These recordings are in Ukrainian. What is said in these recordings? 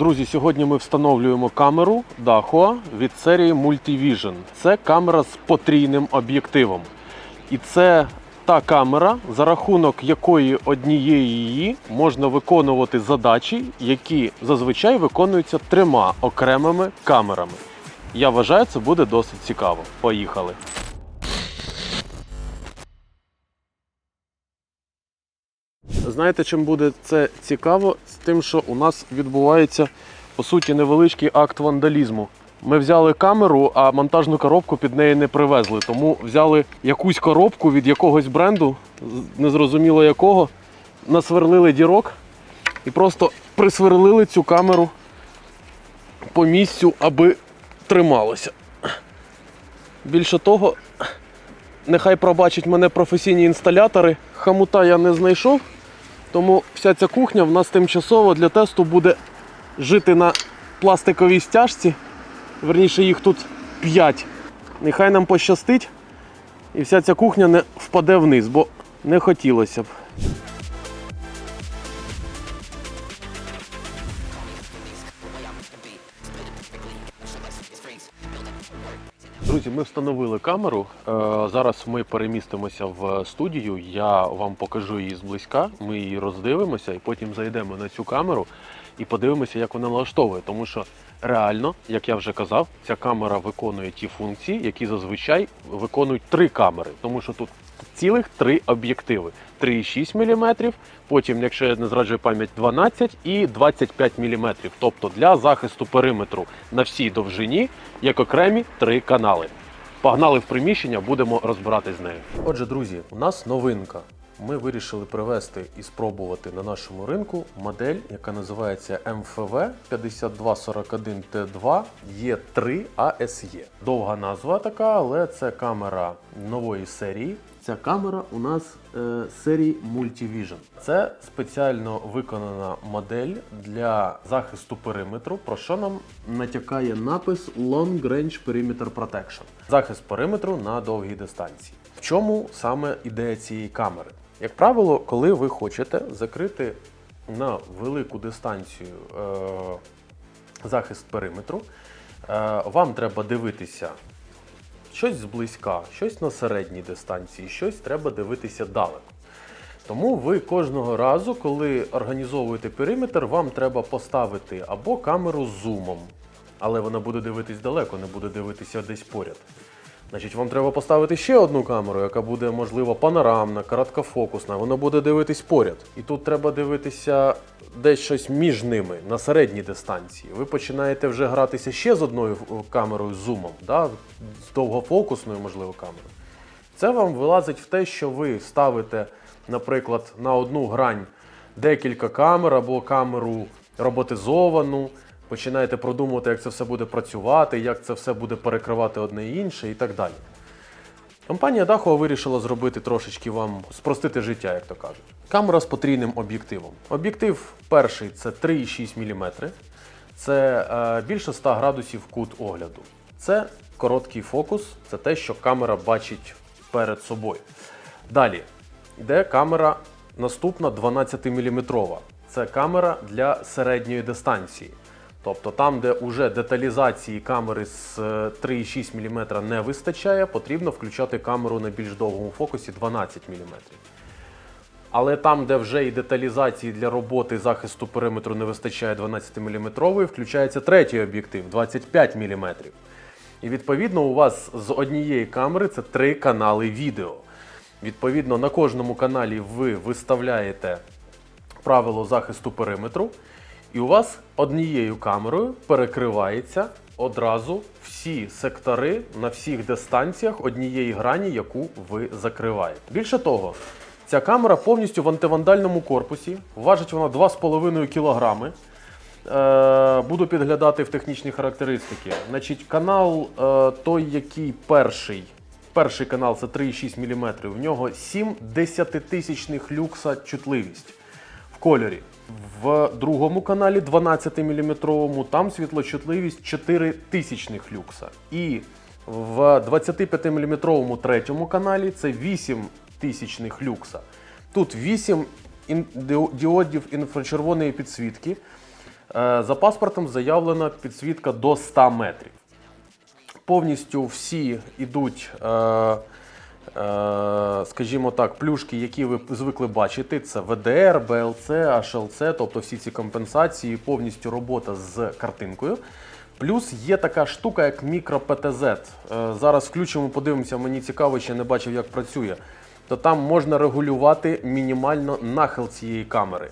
Друзі, сьогодні ми встановлюємо камеру Dahua від серії Multivision. Це камера з потрійним об'єктивом. І це та камера, за рахунок якої однієї її можна виконувати задачі, які зазвичай виконуються трьома окремими камерами. Я вважаю, це буде досить цікаво. Поїхали. Знаєте, чим буде це цікаво? З тим, що у нас відбувається по суті невеличкий акт вандалізму. Ми взяли камеру, а монтажну коробку під неї не привезли. Тому взяли якусь коробку від якогось бренду, незрозуміло якого, насверлили дірок і просто присверлили цю камеру по місцю, аби трималося. Більше того, нехай пробачать мене професійні інсталятори. Хамута я не знайшов, тому вся ця кухня в нас тимчасово для тесту буде жити на пластиковій стяжці. Верніше, їх тут 5. Нехай нам пощастить, і вся ця кухня не впаде вниз, бо не хотілося б. Ми встановили камеру. Е, Зараз ми перемістимося в студію. Я вам покажу її зблизька. Ми її роздивимося і потім зайдемо на цю камеру і подивимося, як вона налаштовує. Тому що реально, як я вже казав, ця камера виконує ті функції, які зазвичай виконують три камери, тому що тут цілих три об'єктиви: 3,6 мм, потім, якщо я не зраджую пам'ять, 12 і 25 мм. Тобто для захисту периметру на всій довжині як окремі три канали. Погнали в приміщення, будемо розбиратись з нею. Отже, друзі, у нас новинка. Ми вирішили привезти і спробувати на нашому ринку модель, яка називається MFV 5241T2 E3 ASE. Довга назва така, але це камера нової серії. Ця камера у нас е, серії Multivision. Це спеціально виконана модель для захисту периметру, про що нам натякає напис Long Range Perimeter Protection. Захист периметру на довгій дистанції. В чому саме ідея цієї камери? Як правило, коли ви хочете закрити на велику дистанцію е, захист периметру, е, вам треба дивитися щось зблизька, щось на середній дистанції, щось треба дивитися далеко. Тому ви кожного разу, коли організовуєте периметр, вам треба поставити або камеру з зумом, але вона буде дивитись далеко, не буде дивитися десь поряд. Значить, вам треба поставити ще одну камеру, яка буде, можливо, панорамна, короткофокусна, вона буде дивитись поряд. І тут треба дивитися десь щось між ними на середній дистанції. Ви починаєте вже гратися ще з одною е, камерою з зумом, да? з довгофокусною, можливо, камерою. Це вам вилазить в те, що ви ставите, наприклад, на одну грань декілька камер або камеру роботизовану, починаєте продумувати, як це все буде працювати, як це все буде перекривати одне інше і так далі. Компанія Dahua вирішила зробити трошечки вам спростити життя, як то кажуть. Камера з потрійним об'єктивом. Об'єктив перший це 3,6 мм. Це е, більше 100 градусів кут огляду. Це короткий фокус, це те, що камера бачить перед собою. Далі йде камера наступна 12 мм. Це камера для середньої дистанції. Тобто там, де вже деталізації камери з е, 3,6 мм не вистачає, потрібно включати камеру на більш довгому фокусі 12 мм. Але там, де вже і деталізації для роботи захисту периметру не вистачає 12-мм, включається третій об'єктив 25 мм. І відповідно у вас з однієї камери це три канали відео. Відповідно, на кожному каналі ви виставляєте правило захисту периметру, і у вас однією камерою перекривається одразу всі сектори на всіх дистанціях однієї грані, яку ви закриваєте. Більше того, ця камера повністю в антивандальному корпусі, важить вона 2,5 кг. Е, буду підглядати в технічні характеристики. Значить, канал е, той, який перший. Перший канал це 3,6 мм. В нього 7 десятитисячних люкса чутливість в кольорі. В другому каналі 12 мм там світлочутливість 4 тисячних люкса. І в 25 мм третьому каналі це 8 тисячних люкса. Тут 8 діодів інфрачервоної підсвітки. Е, За паспортом заявлена підсвітка до 100 метрів. Повністю всі йдуть, е, скажімо так, плюшки, які ви звикли бачити. Це VDR, BLC, HLC, тобто всі ці компенсації, повністю робота з картинкою. Плюс є така штука, як мікро-ПТЗ. Е, Зараз включимо, подивимося, мені цікаво, ще не бачив, як працює. То там можна регулювати мінімально нахил цієї камери.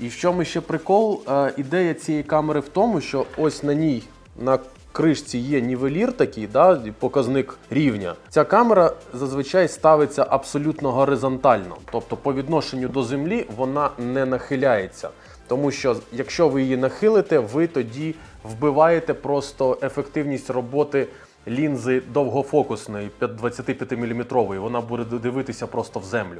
І в чому ще прикол? Е, Ідея цієї камери в тому, що ось на ній на кришці є нівелір такий, да, показник рівня. Ця камера зазвичай ставиться абсолютно горизонтально, тобто по відношенню до землі вона не нахиляється. Тому що якщо ви її нахилите, ви тоді вбиваєте просто ефективність роботи лінзи довгофокусної 25 мм. Вона буде дивитися просто в землю.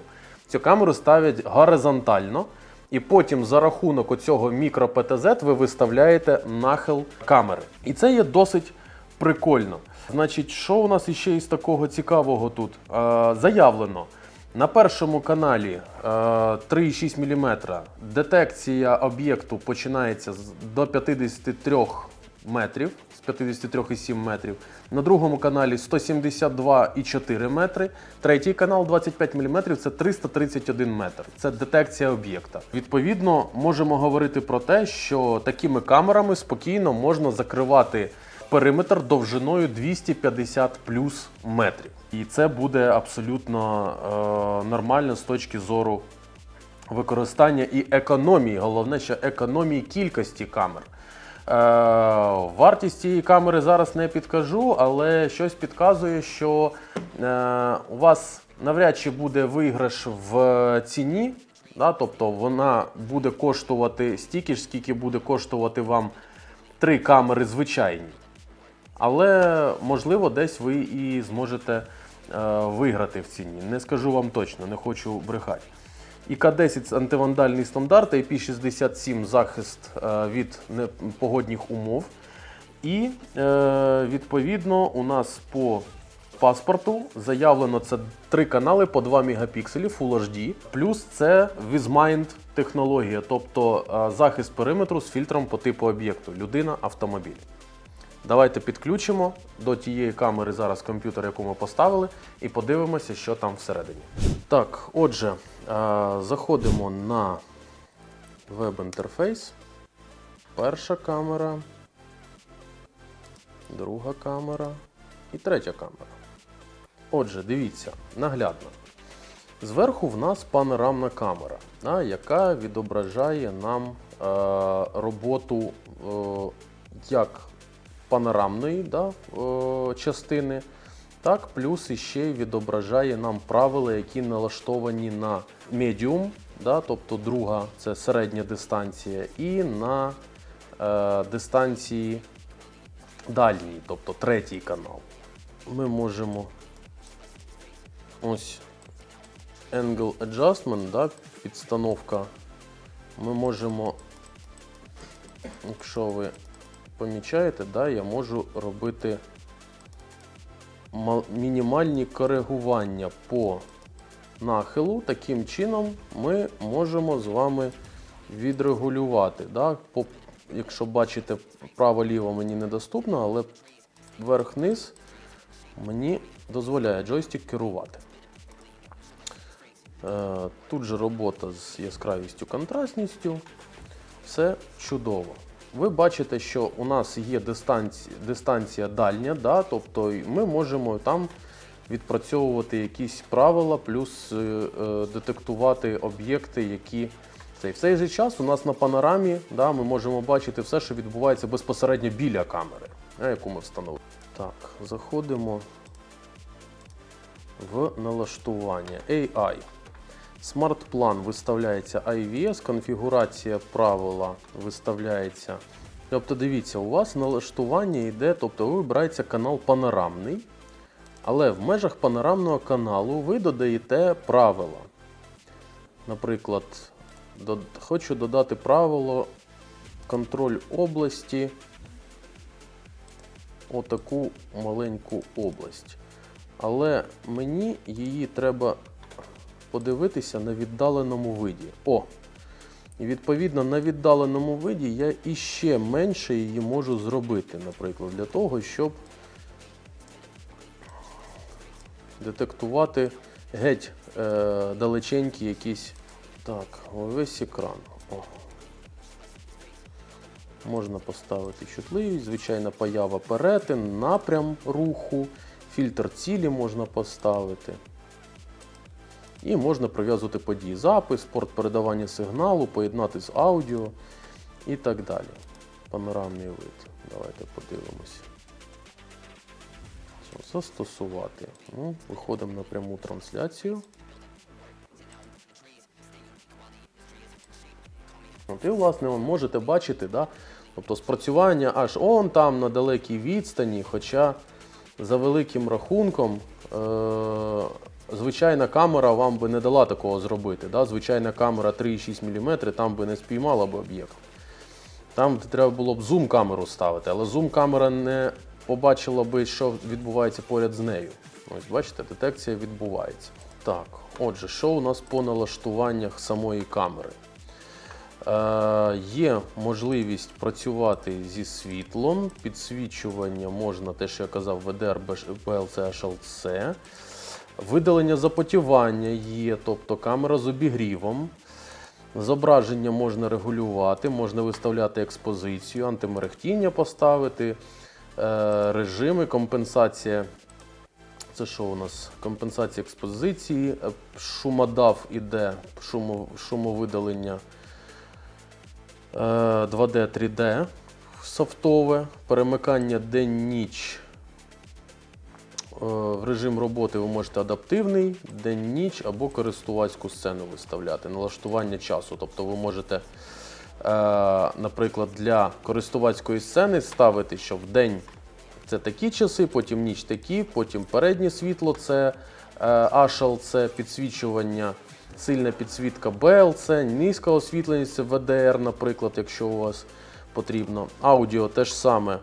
Цю камеру ставлять горизонтально. І потім за рахунок оцього мікро-ПТЗ ви виставляєте нахил камери. І це є досить прикольно. Значить, що у нас іще із такого цікавого тут? Е, заявлено. На першому каналі е, 3,6 мм детекція об'єкту починається до 53 метрів, з 53,7 метрів. На другому каналі 172,4 метри. Третій канал 25 мм це 331 метр. Це детекція об'єкта. Відповідно, можемо говорити про те, що такими камерами спокійно можна закривати периметр довжиною 250 плюс метрів. І це буде абсолютно е, нормально з точки зору використання і економії. Головне, що економії кількості камер. Е, вартість цієї камери зараз не підкажу, але щось підказує, що е, у вас навряд чи буде виграш в ціні. Да, тобто вона буде коштувати стільки ж, скільки буде коштувати вам три камери звичайні. Але можливо, десь ви і зможете е, виграти в ціні. Не скажу вам точно, не хочу брехати. ІК-10 антивандальний стандарт, IP67 захист е, від непогодних умов. І е, відповідно у нас по паспорту заявлено це три канали по 2 мегапікселі Full HD. Плюс це Wizmind технологія, тобто е, захист периметру з фільтром по типу об'єкту людина, автомобіль. Давайте підключимо до тієї камери зараз комп'ютер, яку ми поставили, і подивимося, що там всередині. Так, отже, е, заходимо на веб-інтерфейс. Перша камера, друга камера і третя камера. Отже, дивіться, наглядно. Зверху в нас панорамна камера, яка відображає нам е, роботу е, як панорамної частини, так, плюс іще відображає нам правила, які налаштовані на медіум, да, тобто друга це середня дистанція, і на е, дистанції дальній, тобто третій канал. Ми можемо ось Angle Adjustment, да, підстановка. Ми можемо, якщо ви помічаєте, да, я можу робити мінімальні коригування по нахилу. Таким чином ми можемо з вами відрегулювати. Да? По, якщо бачите, право-ліво мені недоступно, але вверх-низ мені дозволяє джойстик керувати. Е, Тут же робота з яскравістю, контрастністю. Все чудово. Ви бачите, що у нас є дистанція, дистанція дальня, да? тобто ми можемо там відпрацьовувати якісь правила, плюс е, е, детектувати об'єкти, які цей. В цей же час у нас на панорамі да, ми можемо бачити все, що відбувається безпосередньо біля камери, яку ми встановили. Так, заходимо в налаштування AI. Смарт-план виставляється IVS, конфігурація правила виставляється. Тобто, дивіться, у вас налаштування йде, тобто ви вибирається канал панорамний, але в межах панорамного каналу ви додаєте правила. Наприклад, дод- хочу додати правило контроль області. Отаку маленьку область. Але мені її треба подивитися на віддаленому виді. О! І відповідно на віддаленому виді я іще менше її можу зробити, наприклад, для того, щоб детектувати геть е, далеченькі якісь. Так, весь екран. О. Можна поставити чутливість, звичайна поява перетин, напрям руху, фільтр цілі можна поставити. І можна прив'язувати події. Запис, порт передавання сигналу, поєднати з аудіо і так далі. Панорамний вид. Давайте подивимося. Все, Застосувати. Ну, виходимо на пряму трансляцію. От і, власне, можете бачити, да? тобто спрацювання аж он там на далекій відстані, хоча за великим рахунком е- звичайна камера вам би не дала такого зробити. Да? Звичайна камера 3,6 мм там би не спіймала б об'єкт. Там треба було б зум-камеру ставити, але зум-камера не побачила би, що відбувається поряд з нею. Ось бачите, детекція відбувається. Так, отже, що у нас по налаштуваннях самої камери? Е, є можливість працювати зі світлом, підсвічування можна, те, що я казав, VDR, BLC, HLC. Видалення запотівання є, тобто камера з обігрівом. Зображення можна регулювати, можна виставляти експозицію, антимерехтіння поставити, е, режими, компенсація. Це що у нас? Компенсація експозиції, е, шумодав іде, шумо, шумовидалення е, 2D, 3D софтове, перемикання день-ніч. Е, В режим роботи ви можете адаптивний, день-ніч або користувацьку сцену виставляти, налаштування часу. Тобто ви можете, е, наприклад, для користувацької сцени ставити, що в день це такі часи, потім ніч такі, потім переднє світло це е, HL, це підсвічування, сильна підсвітка BL, це низька освітленість, це VDR, наприклад, якщо у вас потрібно. Аудіо теж саме.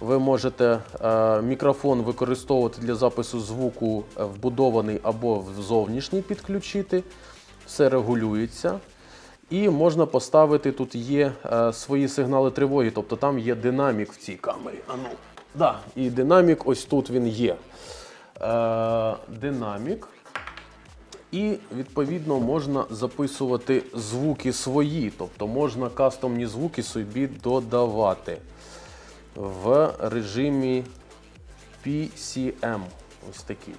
Ви можете е, мікрофон використовувати для запису звуку е, вбудований або в зовнішній підключити. Все регулюється. І можна поставити тут є е, свої сигнали тривоги, тобто там є динамік в цій камері. А ну, да, і динамік ось тут він є. Динамік. І відповідно можна записувати звуки свої, тобто можна кастомні звуки собі додавати в режимі PCM. Ось такий.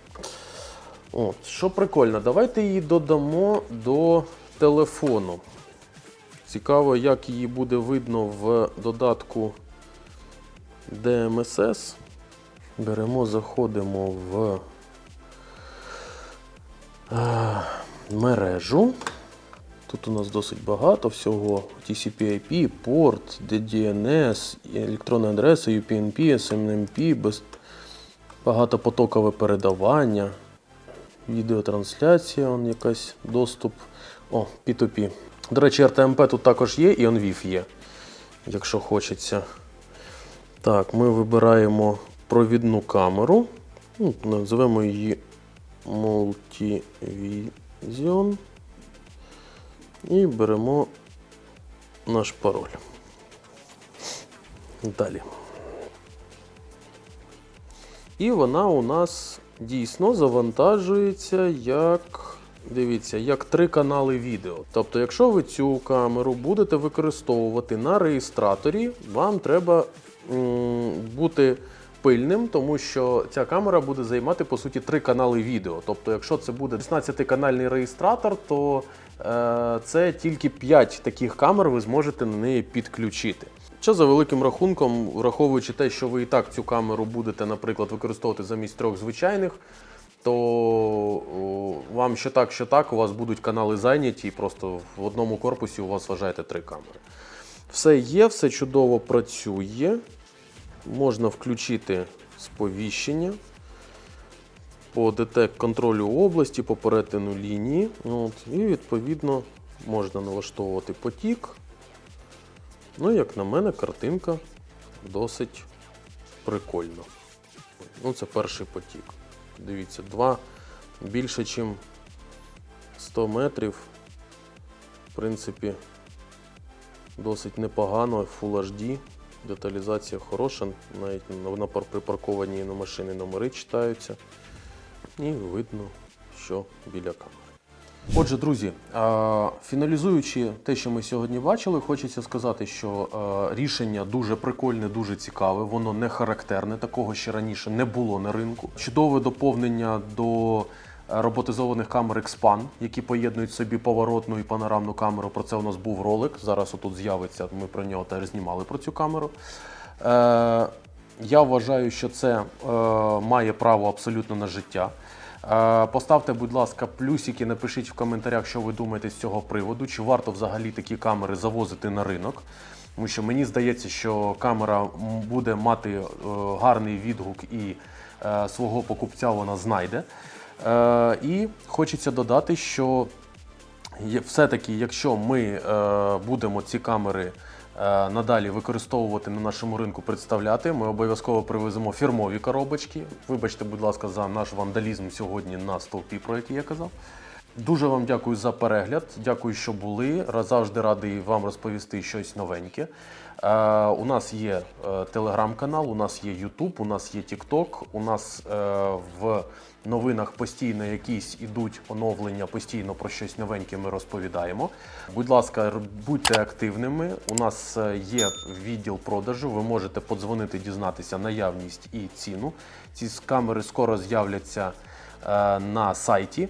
От, що прикольно, давайте її додамо до телефону. Цікаво, як її буде видно в додатку DMSS. Беремо, заходимо в е, мережу. Тут у нас досить багато всього. TCP-IP, порт, DDNS, електронна адреса, UPnP, SMNP, без... багатопотокове передавання, відеотрансляція, он якась доступ. О, P2P. До речі, RTMP тут також є і OnVIF є, якщо хочеться. Так, ми вибираємо провідну камеру. Ну, називаємо її Multivision. І беремо наш пароль. Далі. І вона у нас дійсно завантажується як. Дивіться, як три канали відео. Тобто, якщо ви цю камеру будете використовувати на реєстраторі, вам треба м, бути пильним, тому що ця камера буде займати по суті три канали відео. Тобто, якщо це буде 16-канальний реєстратор, то е, це тільки 5 таких камер ви зможете на неї підключити. Що за великим рахунком, враховуючи те, що ви і так цю камеру будете, наприклад, використовувати замість трьох звичайних, то вам що так, що так, у вас будуть канали зайняті, і просто в одному корпусі у вас вважаєте три камери. Все є, все чудово працює. Можна включити сповіщення по детект контролю області, по перетину лінії. От, і відповідно можна налаштовувати потік. Ну, як на мене, картинка досить прикольна. Ну, це перший потік. Дивіться, два більше, ніж 100 метрів. В принципі, Досить непогано, Full HD. Деталізація хороша, навіть на, на пар- припаркованій на машині номери читаються. І видно, що біля камери. Отже, друзі, фіналізуючи те, що ми сьогодні бачили, хочеться сказати, що рішення дуже прикольне, дуже цікаве. Воно не характерне, такого ще раніше не було на ринку. Чудове доповнення до роботизованих камер Xpan, які поєднують собі поворотну і панорамну камеру. Про це у нас був ролик. Зараз отут з'явиться. Ми про нього теж знімали про цю камеру. Е, я вважаю, що це е, має право абсолютно на життя. Е, Поставте, будь ласка, плюсики, напишіть в коментарях, що ви думаєте з цього приводу, чи варто взагалі такі камери завозити на ринок. Тому що мені здається, що камера буде мати е, гарний відгук і е, свого покупця вона знайде. Е, І хочеться додати, що все-таки, якщо ми е, будемо ці камери е, надалі використовувати на нашому ринку, представляти, ми обов'язково привеземо фірмові коробочки. Вибачте, будь ласка, за наш вандалізм сьогодні на стовпі, про який я казав. Дуже вам дякую за перегляд. Дякую, що були. Завжди радий вам розповісти щось новеньке. Е, у нас є е, телеграм-канал, у нас є Ютуб, у нас є Тікток, у нас е, в новинах постійно якісь ідуть оновлення, постійно про щось новеньке ми розповідаємо. Будь ласка, будьте активними. У нас є відділ продажу. Ви можете подзвонити, дізнатися наявність і ціну. Ці камери скоро з'являться на сайті.